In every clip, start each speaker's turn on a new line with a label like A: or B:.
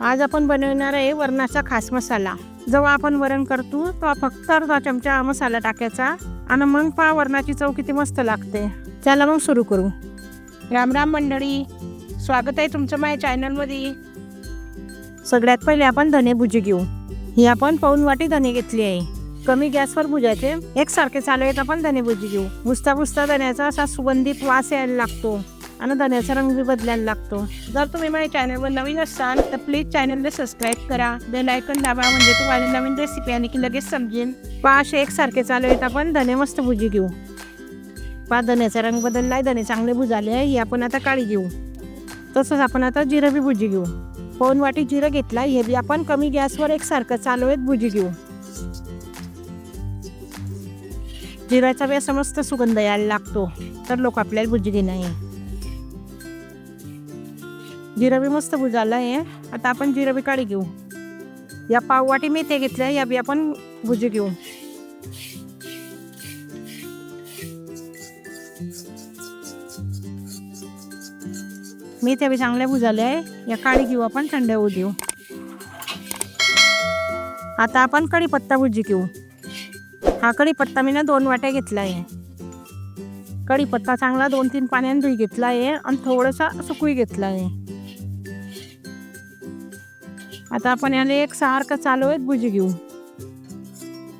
A: आज आपण बनवणार आहे वरणाचा खास मसाला. जेव्हा आपण वरण करतो तेव्हा फक्त अर्धा चमचा मसाला टाकायचा आणि मग पहा वरणाची चव किती मस्त लागते. चला मग सुरू करू. राम राम मंडळी स्वागत आहे तुमचं माझ्या चॅनलमध्ये. सगळ्यात पहिले आपण धने भुजी घेऊ. ही आपण पाऊन वाटी धने घेतली आहे. कमी गॅसवर भुजायचे. एकसारखे चालू आहेत आपण धने भुजी घेऊ. बुसता बुसता धण्याचा असा सुगंधित वास यायला लागतो. आणि धण्याचा रंग बी बदलायला लागतो. जर तुम्ही माझ्या चॅनलवर नवीन असाल तर प्लीज चॅनलला सबस्क्राईब करा. बेल आयकन दाबा म्हणजे तुम्हाला नवीन रेसिपी आणि की लगेच समजेल. पहा असे एकसारखे चालू आहेत. आपण धने मस्त भुजी घेऊ. पहा धण्याचा रंग बदललाय. धने चांगले भुजाले आहे. ही आपण आता काळी घेऊ. तसंच आपण आता जिरं बी भुजी घेऊ. पाऊन वाटी जिरं घेतला हे बी आपण कमी गॅसवर एकसारखं चालू आहेत भुजी घेऊ. जिराचा बी असा मस्त सुगंध यायला लागतो. तर लोक आपल्याला भुजी देणार जिरबी मस्त भुजाला आहे. आता आपण जिरबी काढी घेऊ. या पाववाटी मेथ्या घेतल्या या बी आपण भुजी घेऊ. मेथ्या बी चांगल्या भुजाल्या आहे. या काळी घेऊ आपण थंड होऊ देऊ. आता आपण कढीपत्ता भुजी घेऊ. हा कढीपत्ता मी ना दोन वाट्या घेतला आहे. कढीपत्ता चांगला दोन तीन पाण्याने धुई घेतला आहे आणि थोडासा सुकवी घेतला आहे. आता आपण याने एक सारखं चालू आहे भुजी घेऊ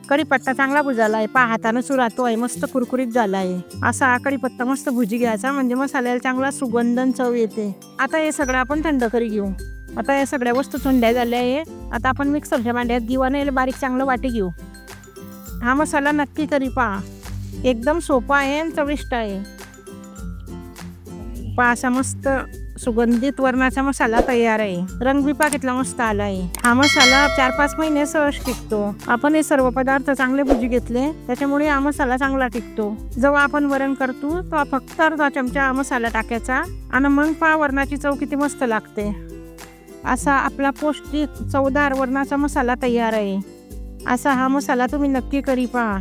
A: कढीपत्ता चांगला भुजाला आहे पहा हातानं सुरातो आहे मस्त कुरकुरीत झाला आहे असा हा कढीपत्ता मस्त भुजी घ्यायचा म्हणजे मसाल्याला चांगला सुगंधन चव येते. आता हे सगळं आपण थंड करी घेऊ. आता या सगळ्या वस्तू थंड्या झाल्या आहे आता आपण मिक्सरच्या भांड्यात घेऊ आणि याला बारीक चांगलं वाटी घेऊ. हा मसाला नक्की करी पहा. एकदम सोपा आहे आणि चविष्ट आहे. पहा असा मस्त सुगंधित वरणाचा मसाला तयार आहे. रंग बी मस्त आला आहे हा मसाला चार पाच महिने सहज टिकतो. आपण हे सर्व पदार्थ चांगले भुजी घेतले त्याच्यामुळे हा मसाला चांगला टिकतो. जेव्हा आपण वरण करतो तो फक्त अर्धा चमचा हा मसाला टाकायचा आणि मग पा वरणाची चव किती मस्त लागते. असा आपला पौष्टिक चवदार वरणाचा मसाला तयार आहे. असा हा मसाला तुम्ही नक्की करी पहा.